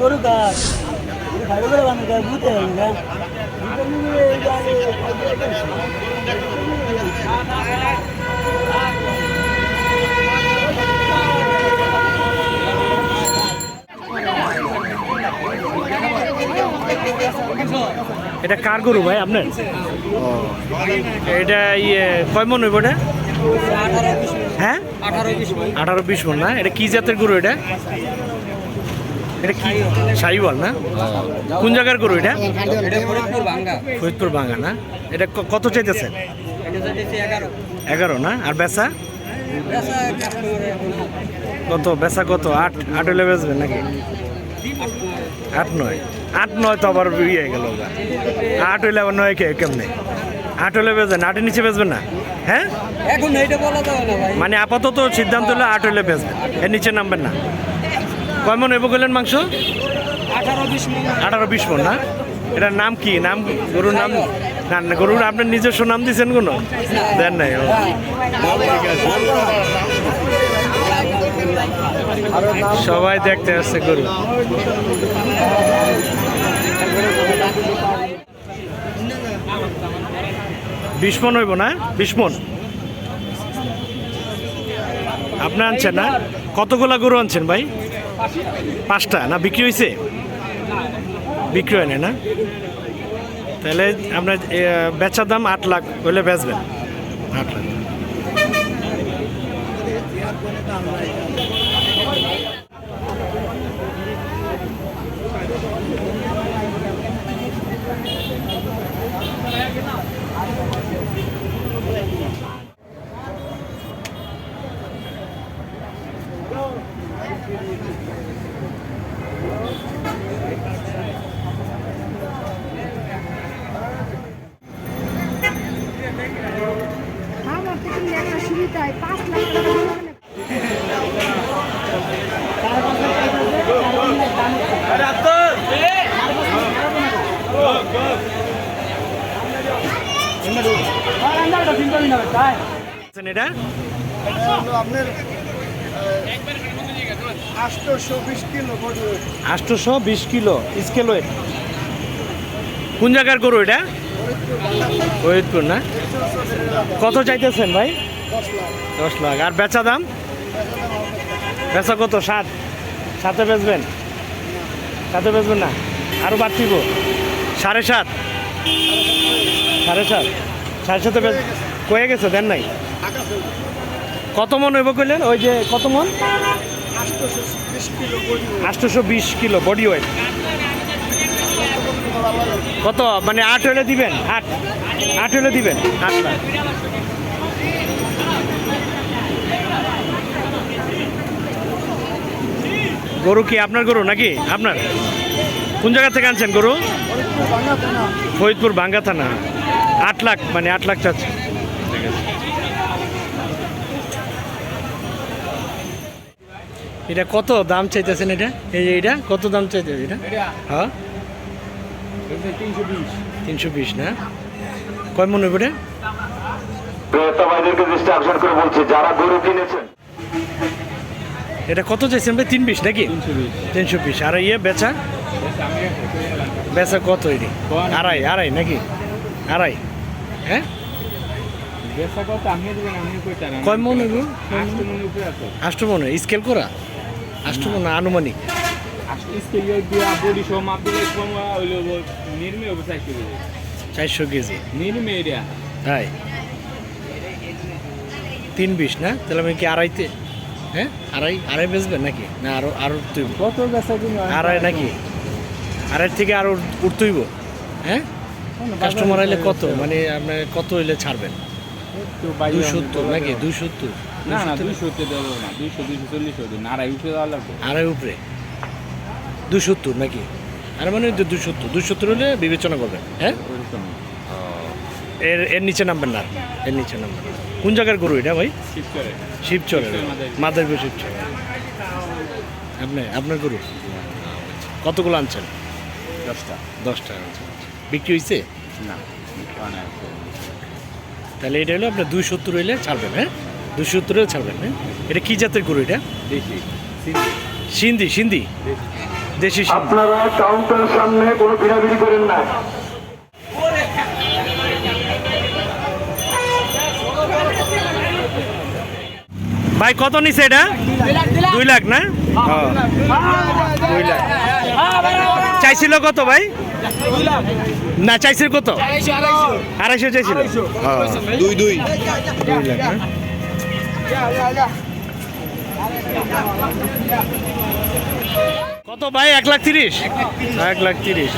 গরু গাছ খাইবে করে বান্ধব গাছ বুঝতে এটা কার গরু ভাই আপনার? এটা ইয়ে কয় মন হইব এটা? হ্যাঁ? আঠারো বিশ মন না? এটা কি জাতের গরু এটা? এটা কি? সাইওয়াল না? কোন জায়গার গরু এটা? ফরিদপুর ভাঙ্গা না? এটা কত চাইতেছেন এগারো না? আর বেচা? কত? বেচা কত? আট আট হলে বেচবেন নাকি? আট নয়। আট নয় তো আবার ইয়ে গেল। আট হইলে আবার নয় কে কেমনে? আট হলে বেচবেন? আটের নিচে বেচবেন না? হ্যাঁ? এখন এইটা বলা যাবে না ভাই। মানে আপাতত সিদ্ধান্ত হলে আট হলে বেচবেন। এর নিচে নামবেন না। কয় মন এবার গেলেন মাংস? আঠারো বিশ মন। না? এটার নাম কি? নাম গরুর নাম? না না, গরুর আপনার নিজস্ব নাম দিয়েছেন কোনো? দেন নাই। সবাই দেখতে আসছে গরু। বিশ মন হইব না? বিশ মন? আপনি আনছেন না? কতগুলা গরু আনছেন ভাই? পাঁচটা? না, বিক্রি হয়েছে বিক্রি হয় না? তাহলে আপনার বেচার দাম আট লাখ হলে বেচবেন। আট লাখ আমার থেকে লেখা সুবিধায় পাঁচ লাখ টাকা করে আছেন এটা? আপনার আটশোশো বিশ কিলো স্কেল ওয়েট। কোন জায়গার গরু এটা? ফরিদপুর না? কত চাইতেছেন ভাই? দশ লাখ। আর বেচা দাম? বেচা কত? সাত। সাতে বেচবেন? সাতে বেচবেন না? আরও বাড়তিব? সাড়ে সাত? সাড়ে সাত? সাড়ে সাথে বেচ কয়ে গেছে দেন নাই? কত মন হইব কইলেন? ওই যে কত মন? আটশোশো বিশ কিলো বডি ওয়েট কত? মানে আট হলে দিবেন? আট। আট হলে দিবেন? আট লাখ। গরু কি আপনার গরু নাকি? আপনার? কোন জায়গা থেকে আনছেন গরু? ফরিদপুর ভাঙা থানা। আট লাখ মানে আট লাখ চাচ্ছে। এটা কত দাম চাইতেছেন এটা? এই যে এটা কত দাম চাইতে এটা? হ্যাঁ? তিনশো বিশ। না? কয় মনে হবে এটা? ক্রেতা ভাইদেরকে দৃষ্টি আকর্ষণ করে বলছি যারা গরু কিনেছেন। এটা কত চাইছেন ভাই? তিন বিশ নাকি? তিনশো বিশ। আর ইয়ে বেচা? বেচা কত এটি? আড়াই আড়াই নাকি? আড়াই। হ্যাঁ? কয় মন হইব আষ্ট মনে স্কেল করা? আষ্ট মনে আনুমানিক। চারশো কেজি। তাই? তিন বিশ না? তাহলে আমি কি আড়াইতে হ্যাঁ? আড়াই আড়াই বেচবেন নাকি? না, আরও আরও তুই কত আড়াই নাকি? আড়াই থেকে আরও উঠতেইব হ্যাঁ? কাস্টমার আইলে কত? মানে আপনার কত হইলে ছাড়বেন? সত্তর নাকি? সত্তর। না না দুইশো দেবো না দুইশো দুইশো চল্লিশ দিন আড়াই উঠে দেওয়া লাগবে। আড়াই উপরে। দুই সত্তর নাকি? আর মানে দুই সত্তর দুই হলে বিবেচনা করবেন হ্যাঁ? এর এর নিচে নামবেন না। এর নিচে নামবেন। কোন জায়গার গরু এটা ভাই? করে শিবচরের শিবচর, মাদারীপুর। মাদারীপুর শিবচর। আপনি আপনার গরু? কতগুলো আনছেন? দশটা। দশটা আনছেন। বিক্রি হয়েছে না তাহলে এটা হলো আপনার দুই সত্তর হইলে ছাড়বেন হ্যাঁ? দুই সত্তর হলে ছাড়বেন হ্যাঁ? এটা কি জাতের গরু এটা? সিন্ধি সিন্ধি? দেশি আপনারা কাউন্টার সামনে কোনো ভিড়াভিড়ি করেন না। ভাই কত নিছে এটা? দুই লাখ না? ও, দুই লাখ। চাইছিল কত ভাই? না চাইছিল কত? আড়াইশো চাইছিল? দুই দুই। দুই লাখ না? কত ভাই? এক লাখ তিরিশ? এক লাখ তিরিশ।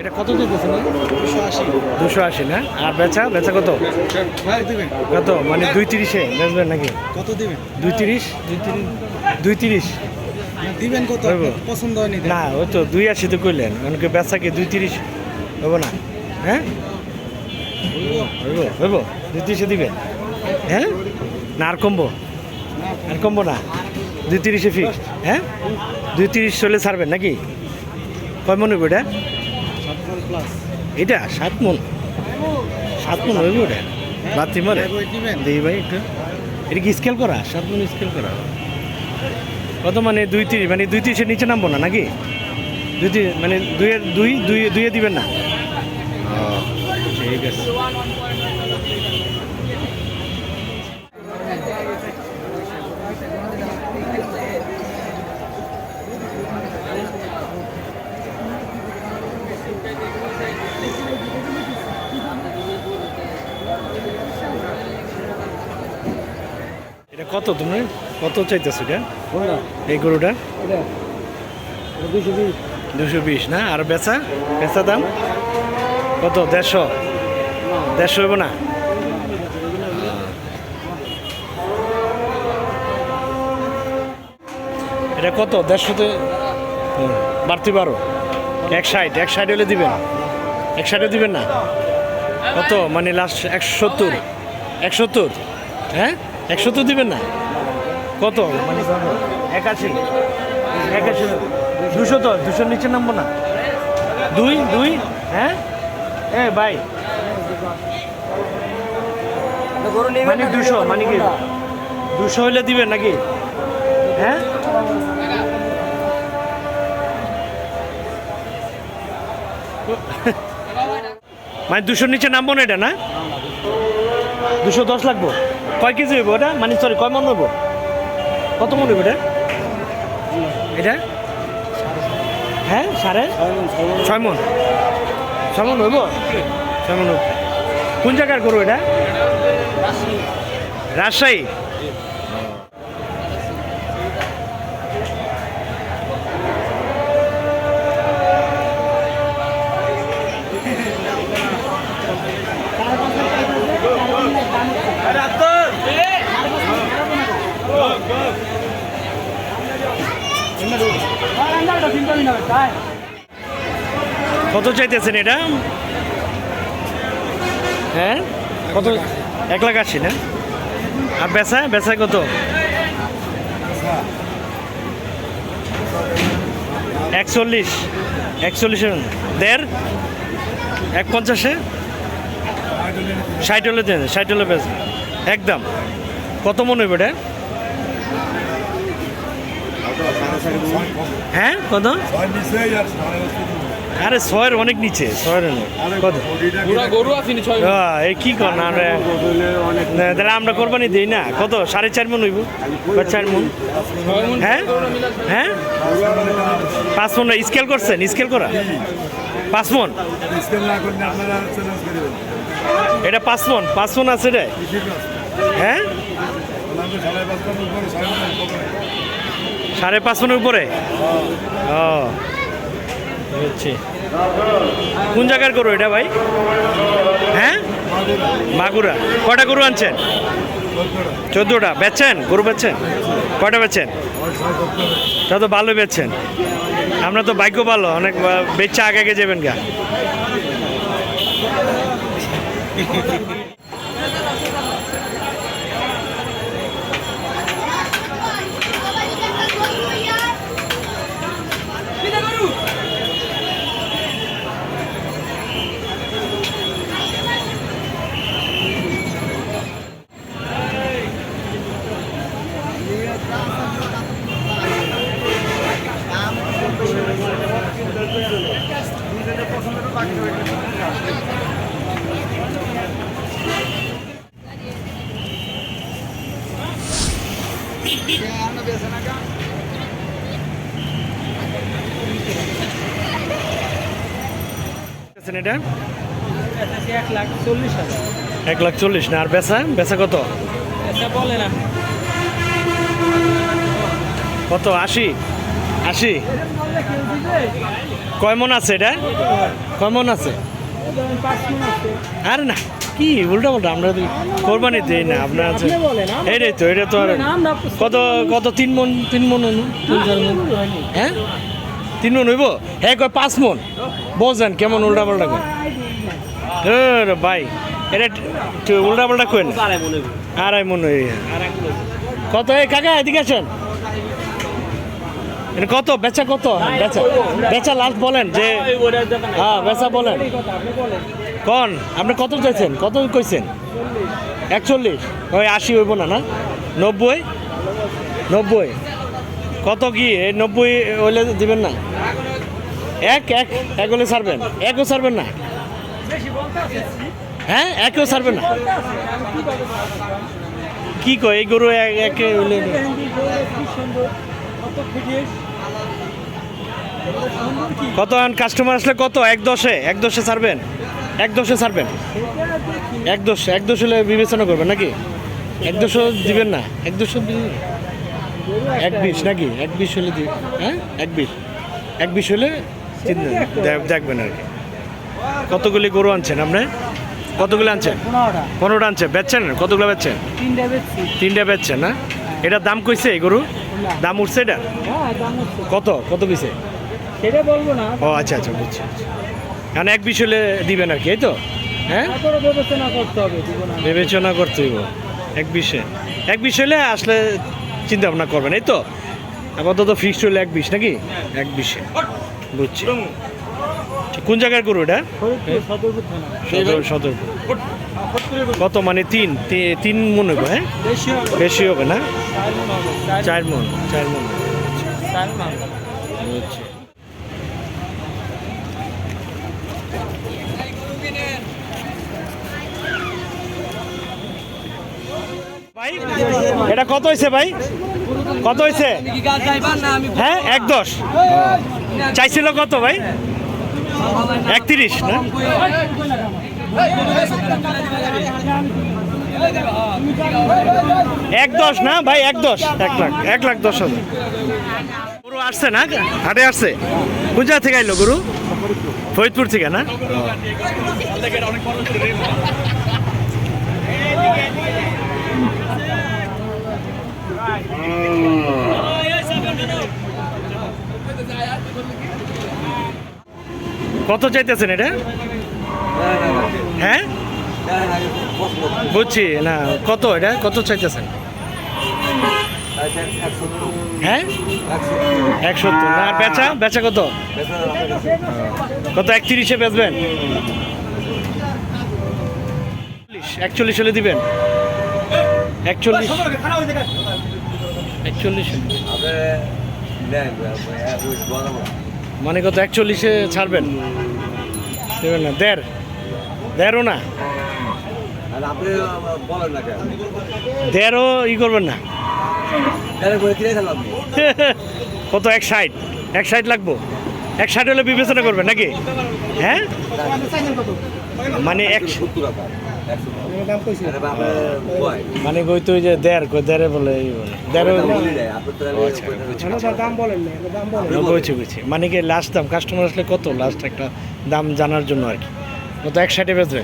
এটা কত দিতেছে দুশো আশি না? আর বেচা? বেচা কত? কত? মানে দুই তিরিশে বেচবেন নাকি? কত দিবেন? দুই তিরিশ? দুই তিরিশ। দিবেন কত। পছন্দ হয়নি না ওই তো দুই আশি তো কইলেন। অনেকে বেচা কি দুই তিরিশ? হব না? হ্যাঁ? হইব দুই দিবেন। হ্যাঁ? না, আর কমবো। আর কমবো না। দুই তিরিশে ফিক্স হ্যাঁ? দুই তিরিশ চলে ছাড়বেন নাকি? কয় মনে হইব এটা? এটা, সাত মন। সাত মন হইব এটা? বাতি মারে দেখি ভাই একটু। এটা কি স্কেল করা? সাত মন স্কেল করা। কত মানে দুই তিরিশ? মানে দুই তিরিশের নিচে নামবো না নাকি? দুই মানে দুইয়ের, দুই দুই, দুইয়ে দিবেন না? ঠিক আছে। এটা কত তুমি? কত চাইতেছো এটা? এই গরুটা? দুশো বিশ। দুশো বিশ না? আর বেচা? বেচা দাম? কত? দেড়শো? দেড়শো হইব না? এটা কত? দেড়শোতে? বাড়তি বারো। এক সাইড এক সাইড হলে দিবেন। এক সাইডে দিবেন না? কত? মানে লাস্ট একশো সত্তর। এক সত্তর? হ্যাঁ? এক সত্তর দিবেন না? কত? মানে একাশি। একাশি। দুশো তো? দুশোর নিচে নামবো না। দুই? দুই? হ্যাঁ? এ, ভাই। মানে দুশো মানে কি? দুশো হইলে দিবেন নাকি? হ্যাঁ? মানে দুশোর নিচে নামবো না এটা না? দুশো দশ লাগবো। কয় কেজি হইব এটা? মানে সরি কয় মন হইব? কত মন হইব এটা? এটা? হ্যাঁ সাড়ে ছয় মন। ছয় মন হইব? ছয় মন কোন জায়গার করব এটা? রাজশাহী। কত চাইতেছেন এটা? হ্যাঁ? কত এক লাখ আশি, না? আর বেচা বেচা কত? একচল্লিশ। একচল্লিশে দেড়? এক পঞ্চাশে? ষাট হলে দেন, ষাট হলে বেচ। একদম। কত মনে হইব হ্যাঁ কত? আরে ছয়ের অনেক নিচে ছয়ের অনেক। কত? এই কি কর না আমরা তাহলে আমরা কোরবানি দিই না। কত? সাড়ে চার মন হইব। বা চার মন। মন হ্যাঁ? হ্যাঁ? পাঁচ মন স্কেল করছেন? স্কেল করা? পাঁচ মন? এটা পাঁচ মন। পাঁচ মন আছে রে। হ্যাঁ? সাড়ে পাঁচ মনের উপরে। ও। কোন জায়গার গরু এটা ভাই? হ্যাঁ? মাগুরা। কটা গরু আনছেন? চোদ্দোটা। বেচছেন? গরু বেচছেন? কটা বেচছেন? তা তো ভালো বেচছেন। আমরা তো ভাগ্য ভালো, অনেক বেচা আগে আগে যাবেন গা। এটা? এক লাখ চল্লিশ। না আর বেচা? বেচা কত? বলে না কত? আশি? আশি? কয় মন আছে এটা? কয় মন আছে? আরে না কি উল্টা পাল্টা আমরা কোরবানি দিই না আপনার আছে এইটাই তো এটা তো আর কত কত তিন মন তিন মন তিন চার মন হ্যাঁ? তিন মন হইব? হ্যাঁ কয় পাঁচ মন? বোঝেন কেমন উল্টা পাল্টা কয়। রে ভাই এটা উল্টা পাল্টা কই না আড়াই মন হই কত? এই কাকা এদিকে আসেন। এটা কত? বেচা কত? বেচা। বেচা লাস্ট বলেন যে হ্যাঁ বেচা বলেন। কন? আপনি কত চাইছেন? কত কইছেন? একচল্লিশ? ওই আশি হইব না না? নব্বই? নব্বই? কত কি? এই নব্বই হইলে দিবেন না? এক এক এক হলে ছাড়বেন। একও ছাড়বেন না? হ্যাঁ একও ছাড়বেন না? কি কয়? এই গরু এক, একে হইলে কত কাস্টমার আসলে কত? এক দশে? এক দশে ছাড়বেন? এক দশে ছাড়বেন? এক দশ? এক দশ হলে বিবেচনা করবেন নাকি? এক দশ দিবেন না? এক দশ এক বিশ নাকি? এক বিশ হলে হ্যাঁ? এক বিশ। এক বিশ হলে দেখবেন আর কি। কতগুলি গরু আনছেন আপনি? কতগুলো আনছেন? পনেরোটা আনছেন। বেচছেন? কতগুলো বেচছেন? তিনটা বেচছি। তিনটা বেচছেন না? এটার দাম কইছে এই গরু? দাম উঠছে এটা? হ্যাঁ কত? কত কইছে সেটা বলব না ও আচ্ছা আচ্ছা বুঝছি। কারণ এক বিশ হলে দিবেন আর কি এই তো? হ্যাঁ? বিবেচনা করতে হবে বিবেচনা করতে হইব এক বিশে এক বিশ হলে আসলে চিন্তা ভাবনা করবেন এই তো? আপাতত ফিক্সড হলে এক বিশ নাকি? এক বিশে বুঝছি। কোন জায়গার গরু এটা? সদরপুর। কত মানে তিন? তিন মনে হবে হ্যাঁ? বেশি হবে। না? চার মন চার মন ভাই এটা কত হয়েছে ভাই? কত হয়েছে হ্যাঁ এক দশ। চাইছিল কত ভাই? একত্রিশ না? এক দশ না? ভাই, এক দশ। এক লাখ। এক লাখ দশ হাজার। গরু আসছে না? হাটে আসছে? জায়গা থেকে আইলো গরু? ফরিদপুর থেকে না? কত চাইতেছেন এটা? হ্যাঁ? বুঝছি, না, কত এটা? কত চাইতেছেন? হ্যাঁ? এক সত্তর। না, বেচা? বেচা কত? কত, একত্রিশে বেচবেন? একচল্লিশ হলে দিবেন। একচল্লিশ। একচল্লিশ মানে কত, একচল্লিশে ছাড়বেন? দেবেন না, দেড়। দেড়ও না। আপনি না কেন? দেড়ও ই করবেন না। কত এক সাইড এক সাইড লাগবো? এক সাইড হলে বিবেচনা করবেন নাকি? হ্যাঁ? মানে এক মানে কই তো ওই যে দেড় কই দেড়ে বলে আচ্ছা, বুঝছি। দাম বলেন না দাম বলেন। বুঝছি বুঝছি। মানে কি লাস্ট দাম কাস্টমার আসলে কত লাস্ট একটা দাম জানার জন্য আর কি? কত এক ষাটে বেচবে?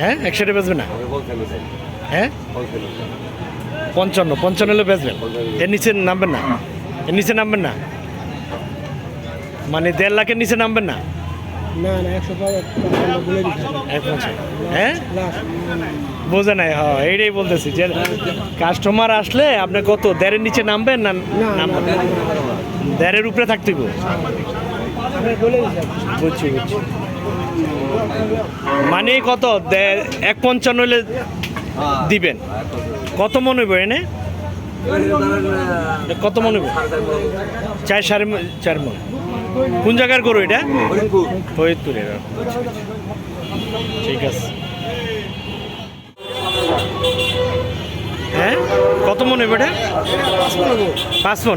হ্যাঁ এক ষাটে বেচবে না? হ্যাঁ? পঞ্চান্ন পঞ্চান্ন হলে বেচবেন এর নিচে নামবেন না? এর নিচে নামবেন না? মানে দেড় লাখের নিচে নামবেন না? হ্যাঁ? বোঝে নাই হ্যাঁ এইটাই বলতেছি যে কাস্টমার আসলে আপনি কত দেড়ের নিচে নামবেন না নামবেন দেড়ের উপরে থাকতে বুঝছি বুঝছি। মানে কত? এক পঞ্চান্ন হলে দিবেন। কত মনে হইব এনে? কত মনে হইব? চার সাড়ে চার মন। কোন জায়গার গরু এটা? ফরিদপুরের ঠিক আছে। হ্যাঁ? কত মনে হইব এটা? পাঁচ মন হব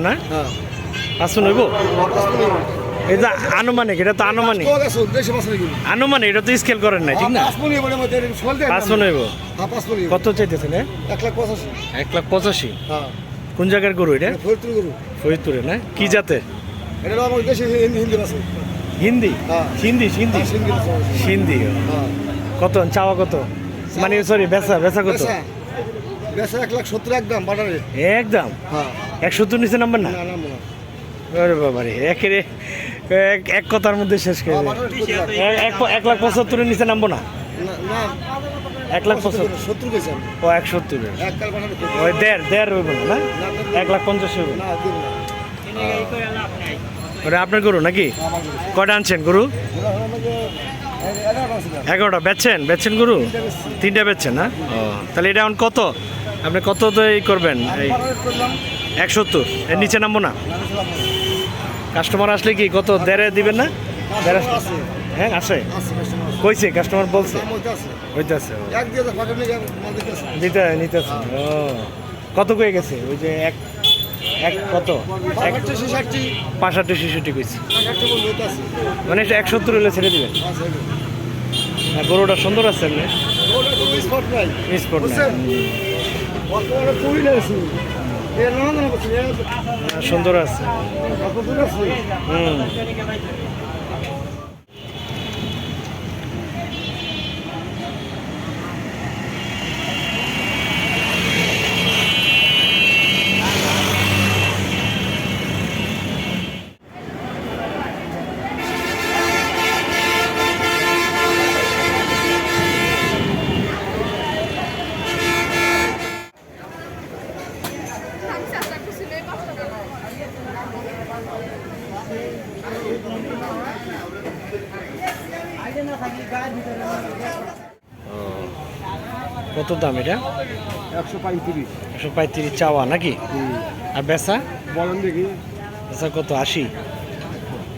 না হ্যাঁ? পাঁচ মন হইব? যে আনুমানিক এটা তো আনুমানিক। আনুমানিক এটা তো স্কেল করেন নাই ঠিক না? পাঁচ মন হইব হ্যাঁ কত চাইতেছেন? এক লাখ পঁচাশি। এক লাখ পঁচাশি। হ্যাঁ। কোন জায়গার গরু এটা? ফরিদপুর গরু। ফরিদপুরে না? কি জাতের? এটা আমার দেশে হিন্দি হিন্দি হিন্দি? হ্যাঁ। হিন্দি হিন্দি হিন্দি হ্যাঁ। কত? চাওয়া কত? মানে সরি বেচা বেচা কত? বেচা। এক লাখ সত্তর একদম বাটারে। একদম? হ্যাঁ। একশো তো নিচে নাম্বার না না না। আরে বাবারে একেরে এক কথার মধ্যে শেষ করে। এক লাখ পঁচাত্তরের নিচে নামবো না। এক লাখ সত্তর ও, এক বাটারে ওই দেড় দেড় হইব না এক লাখ পঞ্চাশ ওটা আপনার গরু নাকি? কটা আনছেন গরু? এগারোটা। বেচছেন? বেচছেন গরু? তিনটা বেচছেন, না? ও, তাহলে এটা এখন কত? আপনি কত তো করবেন? এই এক সত্তর। এর নিচে নামবো না? কাস্টমার আসলে কি কত দেড়ে দিবেন না? হ্যাঁ আসে কইছে কাস্টমার বলছে। হইতেছে দিতে নিতেছে ও। কত কয়ে গেছে? ওই যে এক এক কত? পাঁষট্টি শিশুটি কইছে। মানে এটা এক সত্তর হলে ছেড়ে দিবেন। হ্যাঁ, গরুটা সুন্দর আছে তো সুন্দর আছে। হুম। কত দাম এটা? একশো পঁয়ত্রিশ। একশো পঁয়ত্রিশ চাওয়া নাকি? আর বেচা? বলেন দেখি। বেচা কত? আশি।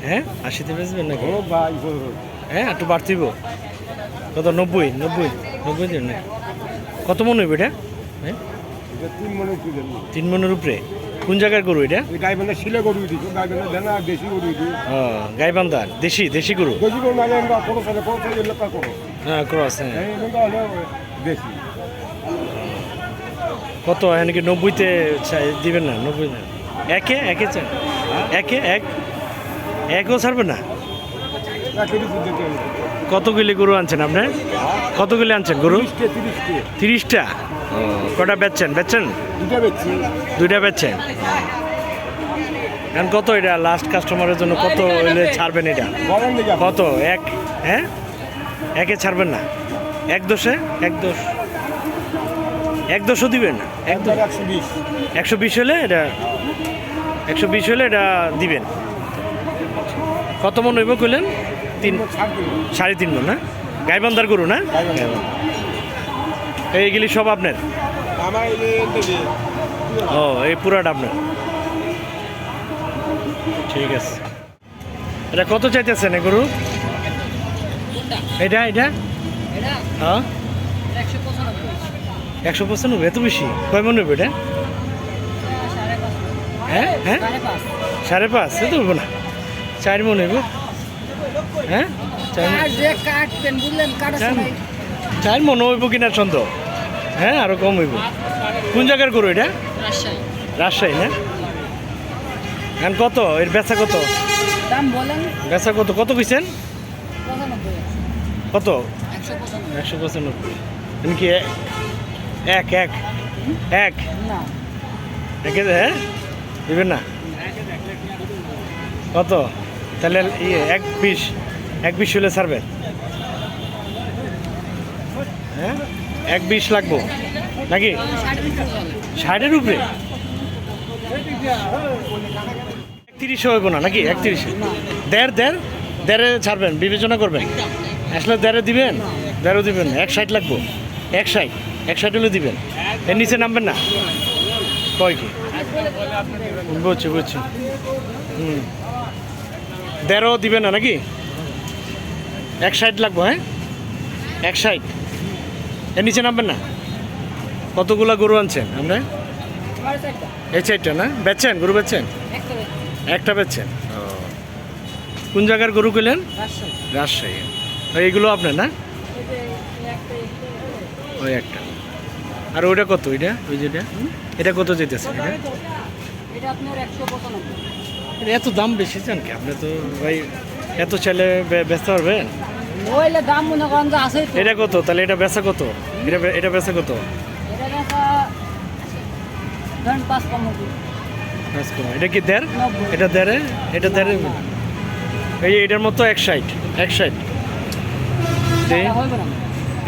হ্যাঁ? আশিতে বেচবেন নাকি? হ্যাঁ একটু বাড়তিব। কত? নব্বই নব্বই নব্বই দিন কত মনে হইব এটা? হ্যাঁ? তিন মনে তিন মনের উপরে। কোন জায়গার গরু এটা? এই গাই বান্ধা শিলে গরু দিছো দেনা দেশি গরু গাইবান্ধার দেশি দেশি গরু? দেশি গরু আমরা কোনো সাথে কোনো সাথে করো হ্যাঁ ক্রস হ্যাঁ। কিন্তু দেশি। কত? এখানে কি নব্বইতে দিবেন না, নব্বই না। একে? একে চান একে? এক? একও ছাড়বে না? কতগুলি গরু আনছেন আপনি? কতগুলি আনছেন গরু? তিরিশটা। কটা বেচছেন? বেচছেন? দুইটা বেচছেন। এখন কত এটা লাস্ট কাস্টমারের জন্য কত হইলে ছাড়বেন এটা। কত? এক? হ্যাঁ? একে ছাড়বেন না? এক দোষে এক দোষ এক দোষও দিবেন একশো বিশ। একশো বিশ হলে এটা একশো বিশ হলে এটা দিবেন। কত মন হইব কইলেন? তিন সাড়ে তিন মন না? গাইবান্ধার গরু না? এইগুলি সব আপনার? ও এই পুরাটা আপনার। ঠিক আছে। এটা কত চাইতেছেন এ গরু? এটা? এটা? হ্যাঁ? একশো পঁচানব্বই এত বেশি? কয় মনে হবে এটা? হ্যাঁ? হ্যাঁ? সাড়ে পাঁচ এত হইব না। চার মনে হইব হ্যাঁ? চার মনে। হইব কিনা সন্দেহ হ্যাঁ আরও কম হইব। কোন জায়গার করো এটা? রাজশাহী, না? এখন কত? এর বেচা কত? বেচা কত? কত কইছেন? কত? একশো পঁচানব্বই। পঁচানব্বই কি এক এক এক। না। একে হ্যাঁ? দিবেন না? কত? তাহলে ইয়ে এক বিশ। এক বিশ হলে ছাড়বেন। হ্যাঁ? এক বিশ লাগবো। নাকি? ষাটের উপরে? একত্রিশে হইব না নাকি? একত্রিশে। দেড় দেড় দেড়ে ছাড়বেন বিবেচনা করবেন। আসলে দেড়ে দিবেন? দেড়ও দিবেন এক ষাট লাগবো। এক ষাট। এক ষাট দিবেন। এর নিচে নামবেন না? কয় কি? বুঝছি বুঝছি। হুম। দেড়ও দিবেন না নাকি? এক ষাট লাগবো হ্যাঁ? এক ষাট এর নিচে নামবেন না? কতগুলা গরু আনছেন আমরা? এই চারটা না? বেচছেন? গরু বেচছেন? একটা বেচছেন? কোন জায়গার গরু কিনলেন? রাজশাহী। এইগুলো আপনার না? ওই একটা। আর ওটা কত এটা? ওই যেটা? এটা কত যেতেছে এটা? এত দাম বেশি চান কি? আপনি তো ভাই এত ছেলে বেচতে পারবেন? এটা কত? তাহলে এটা বেচা কত? এটা এটা বেচা কত? এটা কি দেড়? এটা দেড়ে? এটা দেড়ে এই এটার মতো এক সাইড এক সাইড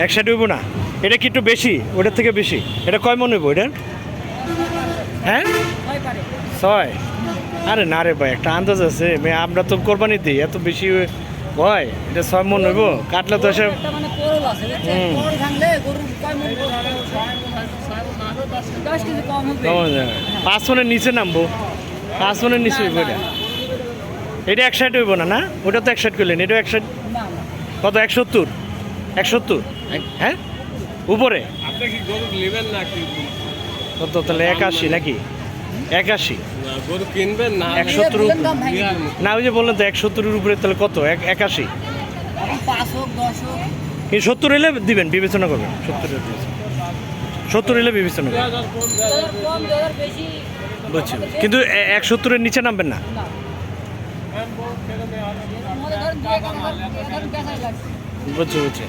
এক সাইড হইব না? এটা কি একটু বেশি? ওটার থেকে বেশি। এটা কয় মন হইব এটা হ্যাঁ? ছয়। আরে না রে ভাই একটা আন্দাজ আছে। আমরা তো কোরবানি দিই এত বেশি হয় এটা ছয় মন হইব? কাটলে তো এসে একটা মানে যায়? পাঁচ মনের নিচে নামবো। পাঁচ মনের নিচে হইব এটা। এটা এক সাইড হইব না না? ওটা তো এক সাইড করলেন এটা এক সাইড কত? এক সত্তর? এক সত্তর? হ্যাঁ? উপরে আপনি কি নেবেন না কি কত তাহলে একাশি নাকি একাশি কিনবেন না এক সত্তর বললেন না ওই যে বললেন তো এক সত্তরের উপরে তাহলে কত এক একাশি এই সত্তর এলে দিবেন বিবেচনা করবেন সত্তর সত্তর এলে বিবেচনা করবেন বুঝছি কিন্তু এক সত্তরের নিচে নামবেন না মনে বুঝছি বুঝছি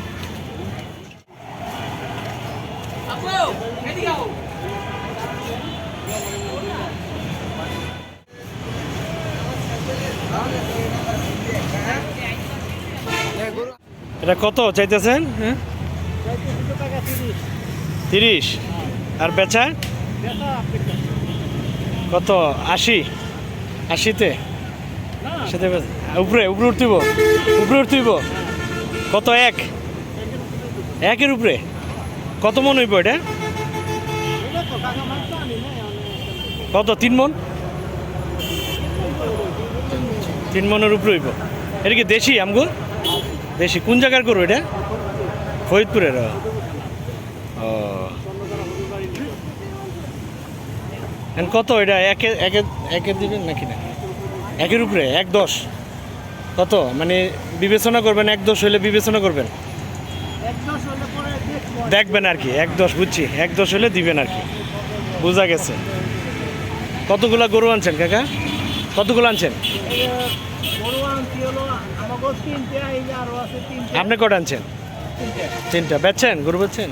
এটা কত চাইতেছেন? হ্যাঁ? তিরিশ। আর বেচা? কত? আশি। আশিতে? উপরে উপরে উঠতিব উপরে উঠতিব কত? এক? একের উপরে? কত মন হইব এটা? কত? তিন মন? তিন মনের উপরে হইব। এটা কি দেশি আমগো দেশি। কোন জায়গার করব এটা? ফরিদপুরের। ও। কত এটা? একে একে একে দিবেন নাকি না? একের উপরে? এক দশ? কত? মানে বিবেচনা করবেন, এক দশ হইলে বিবেচনা করবেন? দেখবেন আর কি, এক দশ বুঝছি, এক দশ হলে দিবেন আর কি। বোঝা গেছে। কতগুলা গরু আনছেন কাকা? কতগুলো আনছেন? আপনি কটা আনছেন? তিনটা। বেচছেন? গরু বেচছেন?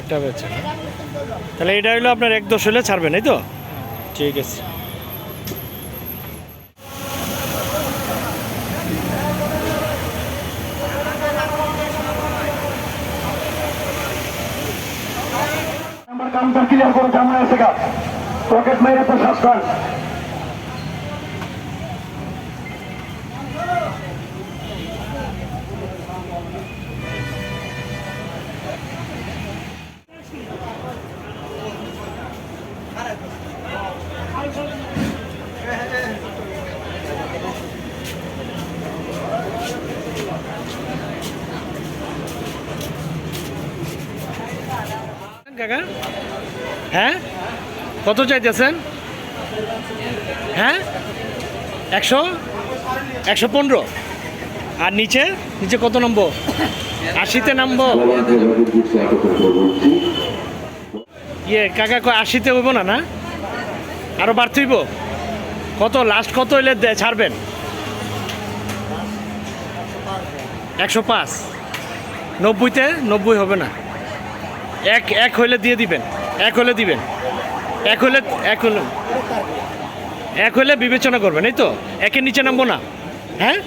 একটা বেচছেন। তাহলে এটা হলো আপনার এক দশ হলে ছাড়বেন, এই তো? ঠিক আছে আমার কামটা ক্লিয়ার করে জামা এসে গা পকেট মেরে তো সাবধান কাকা হ্যাঁ? কত চাইতেছেন? হ্যাঁ? একশো? একশো পনেরো। আর নিচে? নিচে কত নামবো আশিতে নামবো। ইয়ে কাকা আশিতে হইব না না? আরও বাড়তে হইব? কত? লাস্ট কত হইলে ছাড়বেন? একশো পাঁচ। নব্বইতে? নব্বই হবে না। এক এক হইলে দিয়ে দিবেন। এক হলে দিবেন। এক হলে এক হলে এক হলে বিবেচনা করবেন এই তো? একের নিচে নামবো না। হ্যাঁ?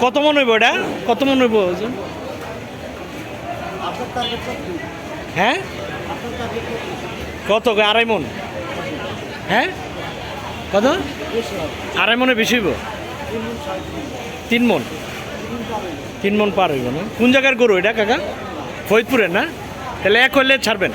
কত মন হইব এটা? কত মন হইব? হ্যাঁ? কত আড়াই মন। হ্যাঁ? কত? আড়াই মনে বেশি হইব? তিন মন। তিন মন পার হইব না। কোন জায়গার গরু এটা, কাকা? ফরিদপুরের না? তাহলে এক হলে ছাড়বেন।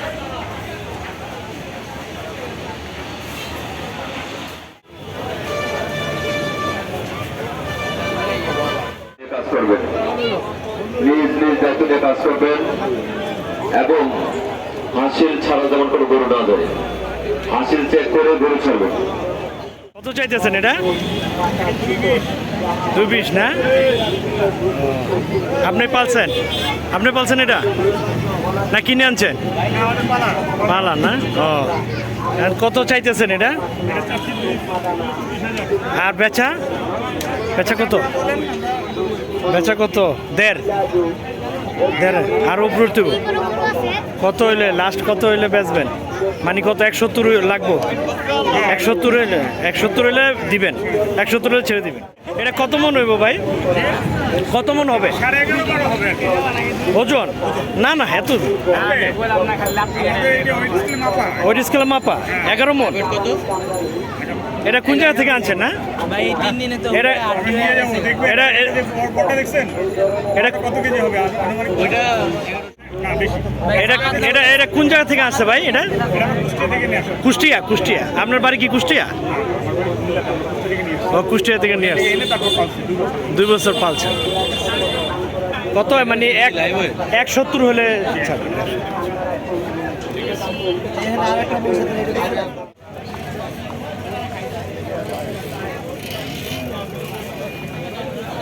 হাসিল ছাড়া যেমন কোনো গরু না যায় হাসিল চেক করে গরু ছাড়বে। কত চাইতেছেন এটা? দুই না? আপনি পালছেন? আপনি পালছেন এটা? না, কিনে আনছেন? পালান না? ও। আর কত চাইতেছেন এটা? আর বেচা? বেচা কত? বেচা কত? দেড়। আর উপর তুই কত হইলে লাস্ট কত হইলে বেচবেন? মানে কত এক সত্তর লাগবো? এক সত্তর হইলে এক সত্তর হইলে দিবেন। এক সত্তর হলে ছেড়ে দিবেন। এটা কত মন হইব ভাই? কত মন হবে? ওজন? না না এত ওই স্কেলে মাপা। এগারো মন। এটা কোন জায়গা থেকে আনছেন না? ভাই তিন দিনে তো এটা এটা এটা কত কেজি হবে? আনুমানিক ওইটা এটা এটা এটা কোন জায়গা থেকে আসছে ভাই এটা? কুষ্টিয়া কুষ্টিয়া আপনার বাড়ি কি কুষ্টিয়া? ও কুষ্টিয়া থেকে নিয়ে আসছে। দুই বছর। পালছে কত হয়? মানে এক এক সত্তর হলে।